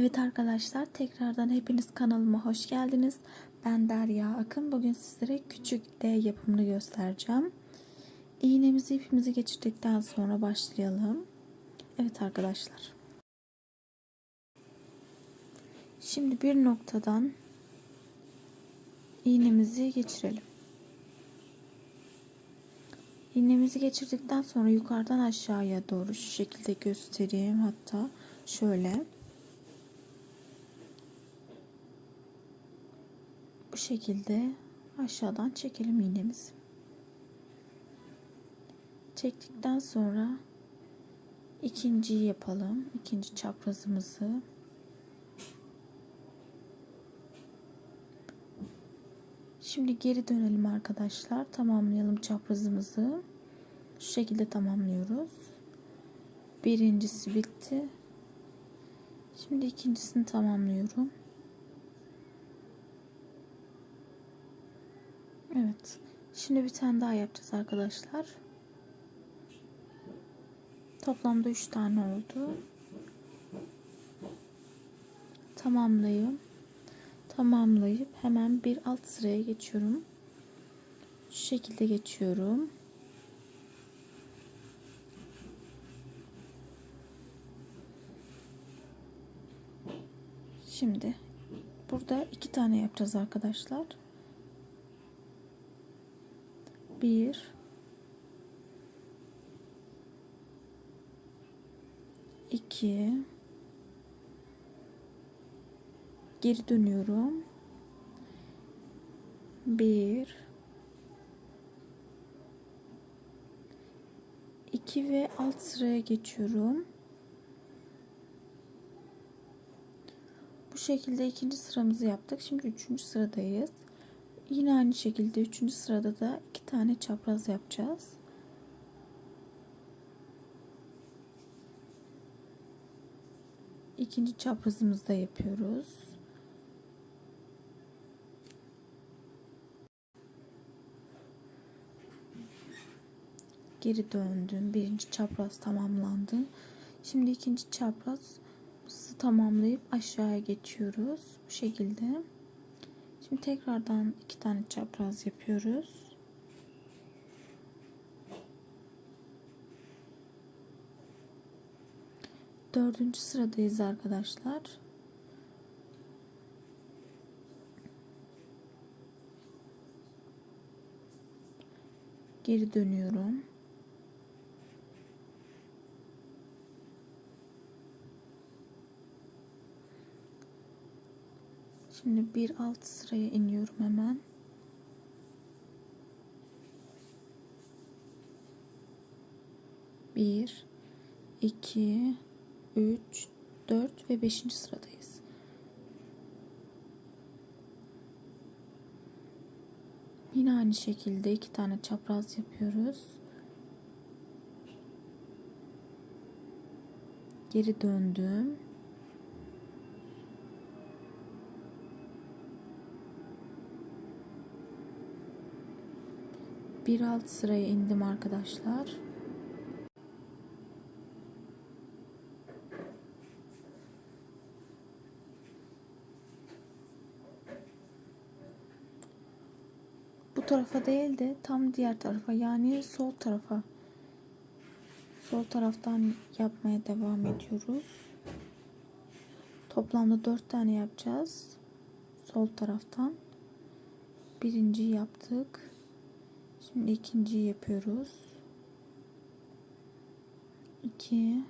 Evet arkadaşlar tekrardan hepiniz kanalıma hoş geldiniz. Ben Derya Akın. Bugün sizlere küçük D yapımını göstereceğim. İğnemizi ipimizi geçirdikten sonra başlayalım. Evet arkadaşlar. Şimdi bir noktadan iğnemizi geçirelim. İğnemizi geçirdikten sonra yukarıdan aşağıya doğru şu şekilde göstereyim. Hatta şöyle. Şekilde aşağıdan çekelim iğnemizi. Çektikten sonra ikinciyi yapalım. İkinci çaprazımızı. Şimdi geri dönelim arkadaşlar. Tamamlayalım çaprazımızı. Şu şekilde tamamlıyoruz. Birincisi bitti. Şimdi ikincisini tamamlıyorum. Evet. Şimdi bir tane daha yapacağız arkadaşlar. Toplamda 3 tane oldu. Tamamlayayım. Tamamlayıp hemen bir alt sıraya geçiyorum. Şu şekilde geçiyorum. Şimdi burada iki tane yapacağız arkadaşlar. Bir iki geri dönüyorum. Bir iki ve alt sıraya geçiyorum. Bu şekilde ikinci sıramızı yaptık. Şimdi üçüncü sıradayız. Yine aynı şekilde üçüncü sırada da iki tane çapraz yapacağız. İkinci çaprazımızı da yapıyoruz. Geri döndüm. Birinci çapraz tamamlandı. Şimdi ikinci çaprazı tamamlayıp aşağıya geçiyoruz. Bu şekilde. Şimdi tekrardan iki tane çapraz yapıyoruz. Dördüncü sıradayız arkadaşlar. Geri dönüyorum. Şimdi bir alt sıraya iniyorum hemen. Bir, iki, üç, dört ve beşinci sıradayız. Yine aynı şekilde iki tane çapraz yapıyoruz. Geri döndüm. Bir alt sıraya indim arkadaşlar. Bu tarafa değil de tam diğer tarafa yani sol tarafa sol taraftan yapmaya devam ediyoruz. Toplamda dört tane yapacağız. Sol taraftan. Birinci yaptık. Şimdi ikinciyi yapıyoruz. 2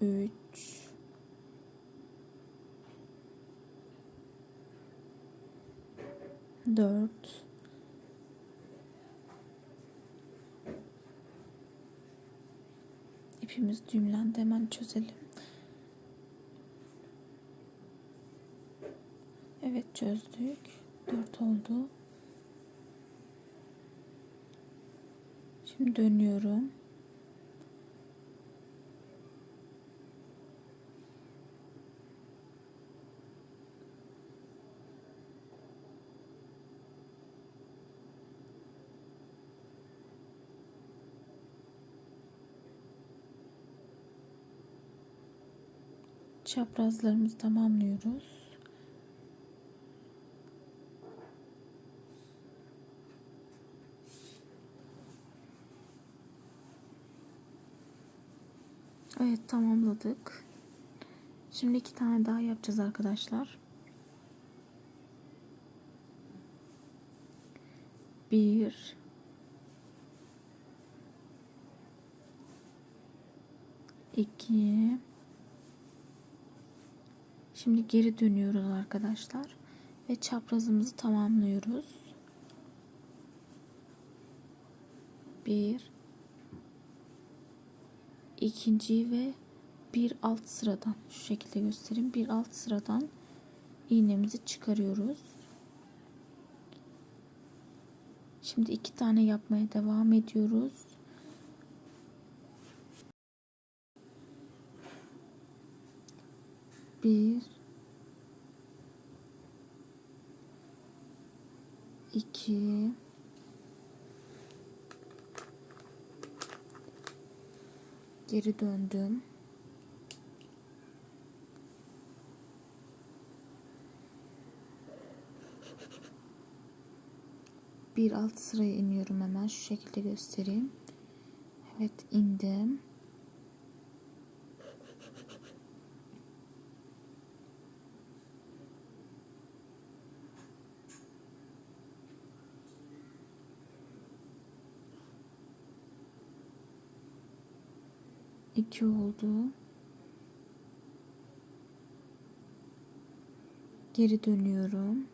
3 4 İpimiz düğümlendi hemen çözelim. Evet çözdük. 4 oldu. Şimdi dönüyorum. çaprazlarımızı tamamlıyoruz. Evet tamamladık. Şimdi iki tane daha yapacağız arkadaşlar. Bir iki Şimdi geri dönüyoruz arkadaşlar ve çaprazımızı tamamlıyoruz. Bir ikinci ve bir alt sıradan şu şekilde göstereyim. Bir alt sıradan iğnemizi çıkarıyoruz. Şimdi iki tane yapmaya devam ediyoruz. Bir iki geri döndüm. Bir alt sıraya iniyorum hemen şu şekilde göstereyim. Evet indim. İki oldu. Geri dönüyorum.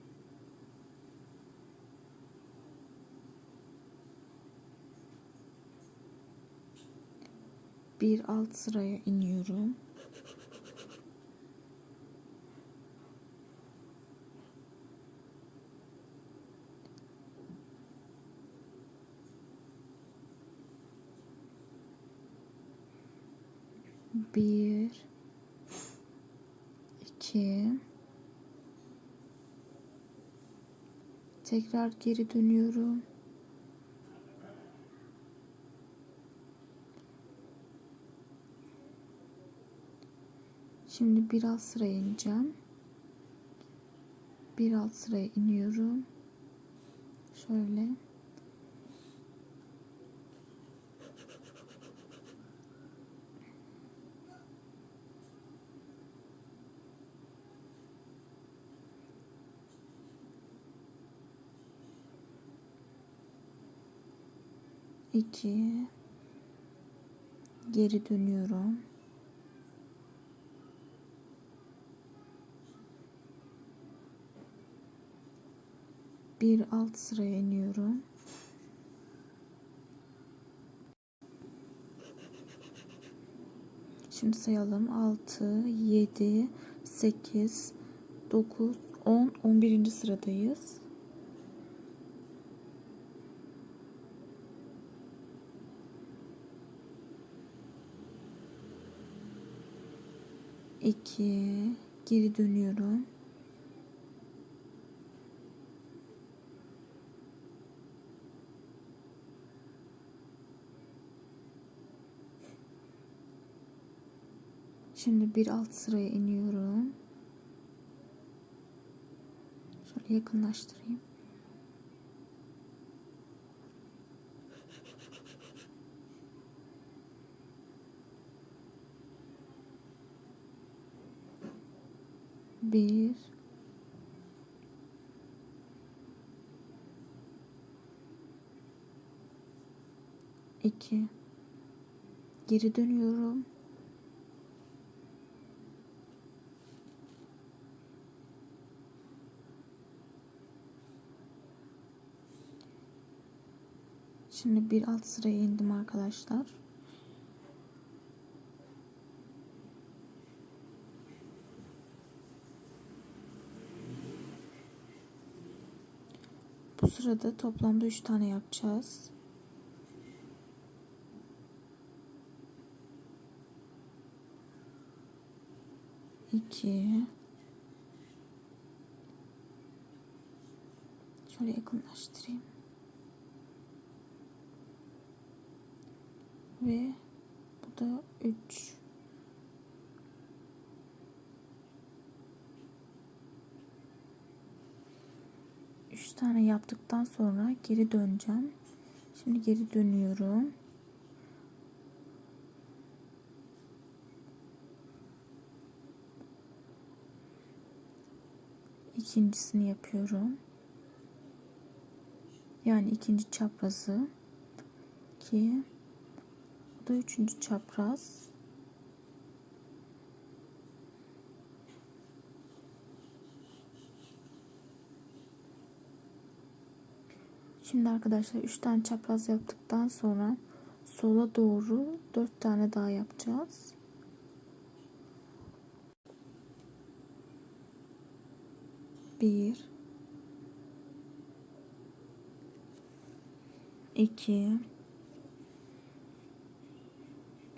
Bir alt sıraya iniyorum. Bir. İki. Tekrar geri dönüyorum. Şimdi bir alt sıraya ineceğim. Bir alt sıraya iniyorum. Şöyle 2 geri dönüyorum. Bir alt sıraya iniyorum. Şimdi sayalım. 6, 7, 8, 9, 10, 11. sıradayız. 2 geri dönüyorum. Şimdi bir alt sıraya iniyorum. Şöyle yakınlaştırayım. Bir. İki. Geri dönüyorum. Şimdi bir alt sıraya indim arkadaşlar. Bu sırada toplamda 3 tane yapacağız. İki. Şöyle yakınlaştırayım. Ve bu da üç. Tane yaptıktan sonra geri döneceğim. Şimdi geri dönüyorum. İkincisini yapıyorum. Yani ikinci çaprazı. 2 Bu da üçüncü çapraz. Şimdi arkadaşlar 3 tane çapraz yaptıktan sonra sola doğru 4 tane daha yapacağız. Bir, iki,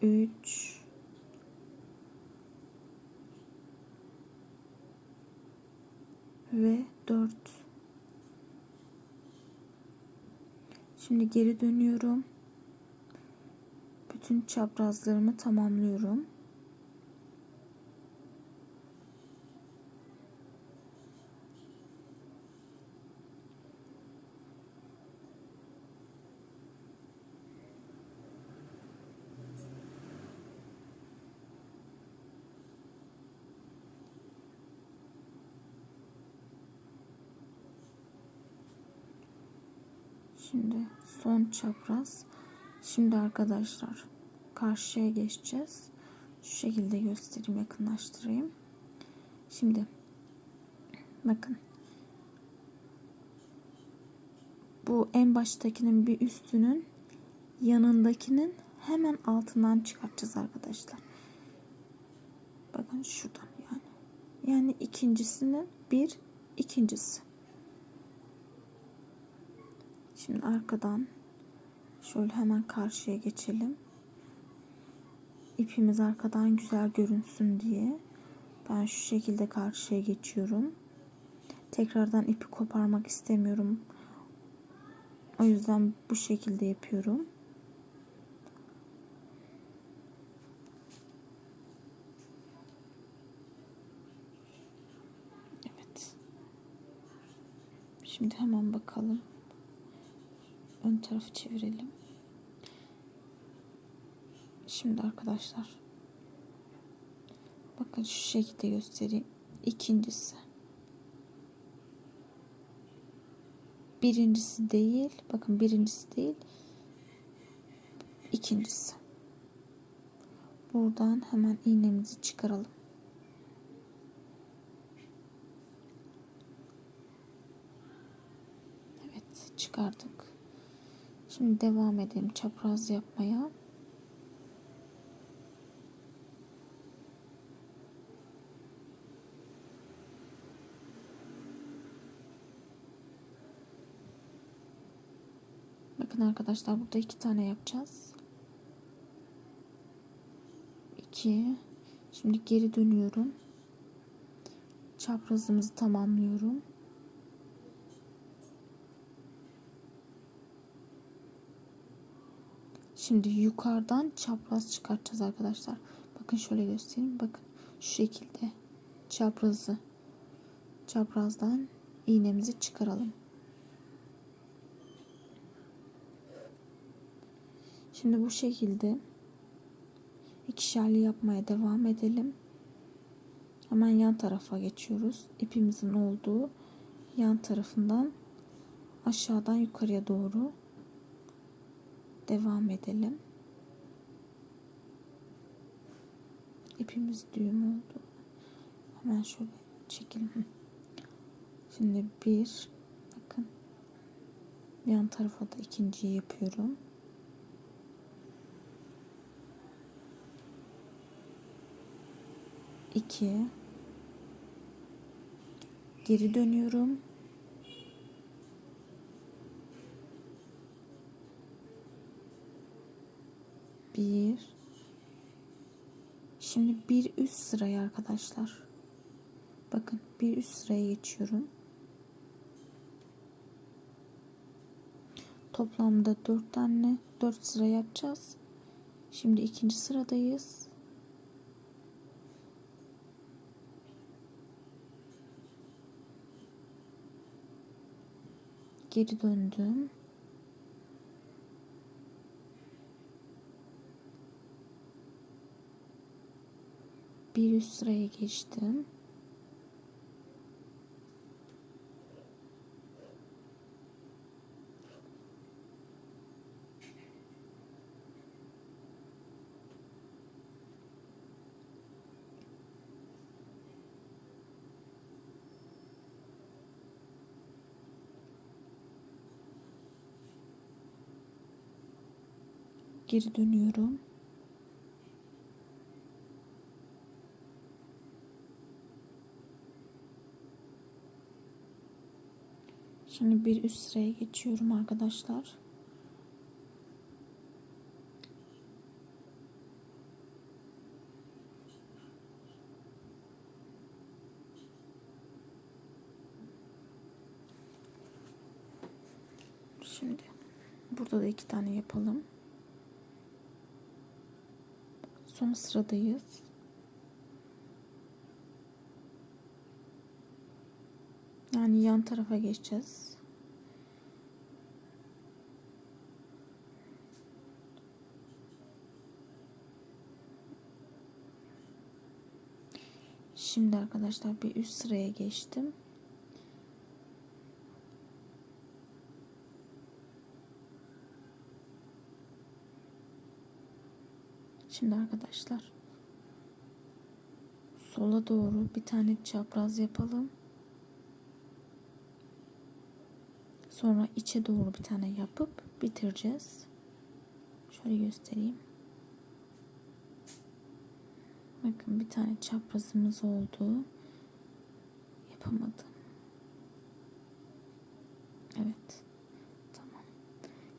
üç, ve dört. Şimdi geri dönüyorum. Bütün çaprazlarımı tamamlıyorum. Şimdi son çapraz. Şimdi arkadaşlar karşıya geçeceğiz. Şu şekilde göstereyim, yakınlaştırayım. Şimdi bakın. Bu en baştakinin bir üstünün yanındakinin hemen altından çıkartacağız arkadaşlar. Bakın şuradan yani. Yani ikincisinin bir ikincisi. Şimdi arkadan şöyle hemen karşıya geçelim. İpimiz arkadan güzel görünsün diye ben şu şekilde karşıya geçiyorum. Tekrardan ipi koparmak istemiyorum. O yüzden bu şekilde yapıyorum. Evet. Şimdi hemen bakalım ön tarafı çevirelim. Şimdi arkadaşlar bakın şu şekilde göstereyim. İkincisi. Birincisi değil. Bakın birincisi değil. İkincisi. Buradan hemen iğnemizi çıkaralım. Evet çıkardık. Şimdi devam edelim çapraz yapmaya. Bakın arkadaşlar burada iki tane yapacağız. İki. Şimdi geri dönüyorum. Çaprazımızı tamamlıyorum. Şimdi yukarıdan çapraz çıkartacağız arkadaşlar. Bakın şöyle göstereyim. Bakın şu şekilde çaprazı çaprazdan iğnemizi çıkaralım. Şimdi bu şekilde ikişerli yapmaya devam edelim. Hemen yan tarafa geçiyoruz. İpimizin olduğu yan tarafından aşağıdan yukarıya doğru devam edelim. İpimiz düğüm oldu. Hemen şöyle çekelim. Şimdi bir bakın yan tarafa da ikinciyi yapıyorum. İki geri dönüyorum. Bir. Şimdi bir üst sıraya arkadaşlar. Bakın bir üst sıraya geçiyorum. Toplamda dört tane dört sıra yapacağız. Şimdi ikinci sıradayız. Geri döndüm. Bir üst sıraya geçtim. Geri dönüyorum. Şimdi bir üst sıraya geçiyorum arkadaşlar. Şimdi burada da iki tane yapalım. Son sıradayız. Yani yan tarafa geçeceğiz. Şimdi arkadaşlar bir üst sıraya geçtim. Şimdi arkadaşlar sola doğru bir tane çapraz yapalım. Sonra içe doğru bir tane yapıp bitireceğiz. Şöyle göstereyim. Bakın bir tane çaprazımız oldu. Yapamadım. Evet. Tamam.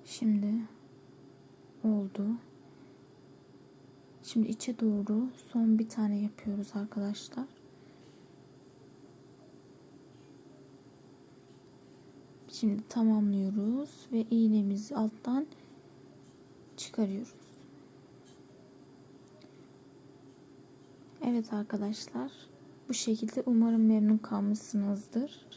Şimdi oldu. Şimdi içe doğru son bir tane yapıyoruz arkadaşlar. Şimdi tamamlıyoruz ve iğnemizi alttan çıkarıyoruz. Evet arkadaşlar bu şekilde umarım memnun kalmışsınızdır.